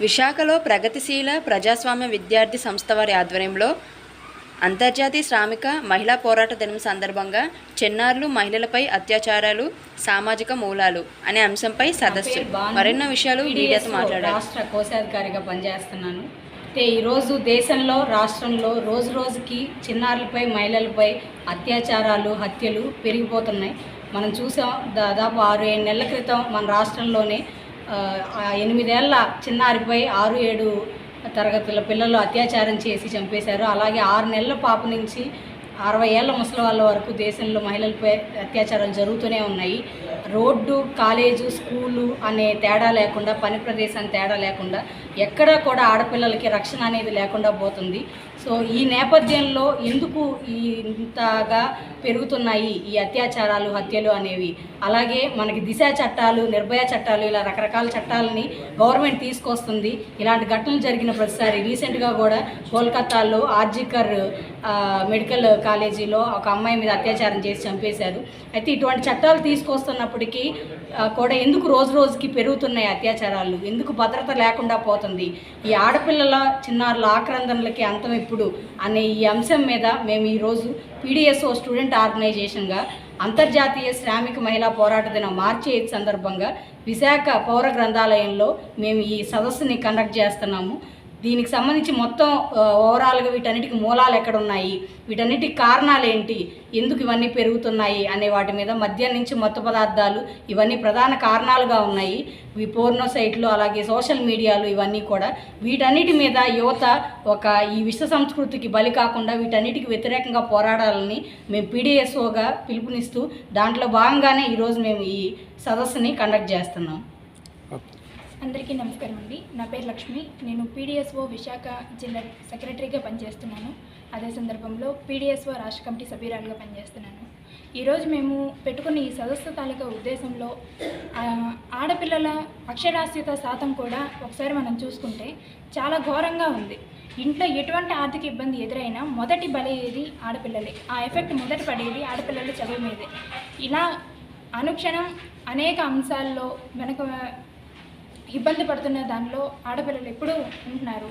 విశాఖలో ప్రగతిశీల ప్రజాస్వామ్య విద్యార్థి సంస్థ వారి ఆధ్వర్యంలో అంతర్జాతీయ శ్రామిక మహిళా పోరాట దినం సందర్భంగా చిన్నారులు మహిళలపై అత్యాచారాలు సామాజిక మూలాలు అనే అంశంపై సదస్సు. మరెన్నో విషయాలు మీడియాతో మాట్లాడారు. రాష్ట్ర కోశాధికారిగా పనిచేస్తున్నాను. అయితే ఈరోజు దేశంలో రాష్ట్రంలో రోజు రోజుకి చిన్నారులపై మహిళలపై అత్యాచారాలు హత్యలు పెరిగిపోతున్నాయి. మనం చూసాం దాదాపు ఆరు ఏడు నెలల క్రితం మన రాష్ట్రంలోనే ఎనిమిదేళ్ళ చిన్నారిపై ఆరు ఏడు తరగతుల పిల్లలు అత్యాచారం చేసి చంపేశారు. అలాగే ఆరు నెలల పాప నుంచి అరవై ఏళ్ళ ముసలి వాళ్ళ వరకు దేశంలో మహిళలపై అత్యాచారం జరుగుతూనే ఉన్నాయి. రోడ్డు కాలేజు స్కూలు అనే తేడా లేకుండా పని ప్రదేశం తేడా లేకుండా ఎక్కడా కూడా ఆడపిల్లలకి రక్షణ అనేది లేకుండా పోతుంది. సో ఈ నేపథ్యంలో ఎందుకు ఇంతగా పెరుగుతున్నాయి ఈ అత్యాచారాలు హత్యలు అనేవి? అలాగే మనకి దిశ చట్టాలు నిర్భయ చట్టాలు ఇలా రకరకాల చట్టాలని గవర్నమెంట్ తీసుకొస్తుంది. ఇలాంటి ఘటనలు జరిగిన ప్రతిసారి రీసెంట్గా కూడా కోల్కతాలో ఆర్జికర్ మెడికల్ కాలేజీలో ఒక అమ్మాయి మీద అత్యాచారం చేసి చంపేశారు. అయితే ఇటువంటి చట్టాలు తీసుకొస్తున్నప్పటికీ కూడా ఎందుకు రోజు రోజుకి పెరుగుతున్నాయి అత్యాచారాలు? ఎందుకు భద్రత లేకుండా పోతుంది ఈ ఆడపిల్లల చిన్నారుల ఆక్రందనలకి అంతం ఎప్పుడు అనే ఈ అంశం మీద మేము ఈరోజు పీడిఎస్ఓ స్టూడెంట్ ఆర్గనైజేషన్గా అంతర్జాతీయ శ్రామిక మహిళా పోరాట దినం మార్చి సందర్భంగా విశాఖ పౌర గ్రంథాలయంలో మేము ఈ సదస్సుని కండక్ట్ చేస్తున్నాము. దీనికి సంబంధించి మొత్తం ఓవరాల్గా వీటన్నిటికి మూలాలు ఎక్కడ ఉన్నాయి వీటన్నిటికి కారణాలు ఏంటి ఎందుకు ఇవన్నీ పెరుగుతున్నాయి? అనే వాటి మీద మద్యం నుంచి మత్తు పదార్థాలు ఇవన్నీ ప్రధాన కారణాలుగా ఉన్నాయి. ఈ పోర్నో సైట్లు అలాగే సోషల్ మీడియాలు ఇవన్నీ కూడా వీటన్నిటి మీద యువత ఒక ఈ విశ్వ సంస్కృతికి బలి కాకుండా వీటన్నిటికి వ్యతిరేకంగా పోరాడాలని మేము పీడిఎస్ఓగా పిలుపునిస్తూ దాంట్లో భాగంగానే ఈరోజు మేము ఈ సదస్సుని కండక్ట్ చేస్తున్నాం. అందరికీ నమస్కారం అండి. నా పేరు లక్ష్మి. నేను పీడిఎస్ఓ విశాఖ జిల్లా సెక్రటరీగా పనిచేస్తున్నాను. అదే సందర్భంలో పీడిఎస్ఓ రాష్ట్ర కమిటీ సభ్యురాలుగా పనిచేస్తున్నాను. ఈరోజు మేము పెట్టుకున్న ఈ సదస్సు తాలూకా ఉద్దేశంలో ఆడపిల్లల అక్షరాస్యత శాతం కూడా ఒకసారి మనం చూసుకుంటే చాలా ఘోరంగా ఉంది. ఇంట్లో ఎటువంటి ఆర్థిక ఇబ్బంది ఎదురైనా మొదటి బలయ్యేది ఆడపిల్లలే. ఆ ఎఫెక్ట్ మొదట పడేది ఆడపిల్లల చదువు మీదే. ఇలా అనుక్షణం అనేక అంశాల్లో వెనక ఇబ్బంది పడుతున్న దానిలో ఆడపిల్లలు ఎప్పుడూ ఉంటున్నారు.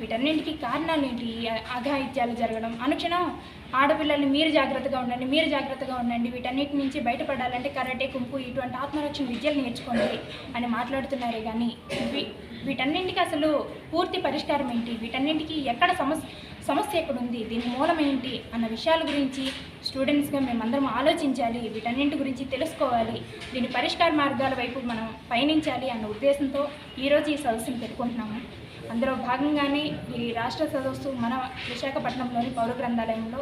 వీటన్నింటికి కారణాలు ఏంటి? అఘాయిత్యాలు జరగడం. అనుక్షణం ఆడపిల్లల్ని మీరు జాగ్రత్తగా ఉండండి మీరు జాగ్రత్తగా ఉండండి. వీటన్నిటి నుంచి బయటపడాలంటే కరాటే కుంపు ఇటువంటి ఆత్మరక్షణ విద్యలు నేర్చుకోండి అని మాట్లాడుతున్నారే కానీ వీ- వీటన్నింటికి అసలు పూర్తి పరిష్కారం ఏంటి? వీటన్నింటికి ఎక్కడ సమస్య సమస్య ఎక్కడ ఉంది దీని మూలం ఏంటి? అన్న విషయాల గురించి స్టూడెంట్స్గా మేమందరం ఆలోచించాలి వీటన్నింటి గురించి తెలుసుకోవాలి దీని పరిష్కార మార్గాల వైపు మనం పయనించాలి అన్న ఉద్దేశంతో ఈరోజు ఈ సదస్సును పెట్టుకుంటున్నాము. అందులో భాగంగానే ఈ రాష్ట్ర సదస్సు మన విశాఖపట్నంలోని పౌర గ్రంథాలయంలో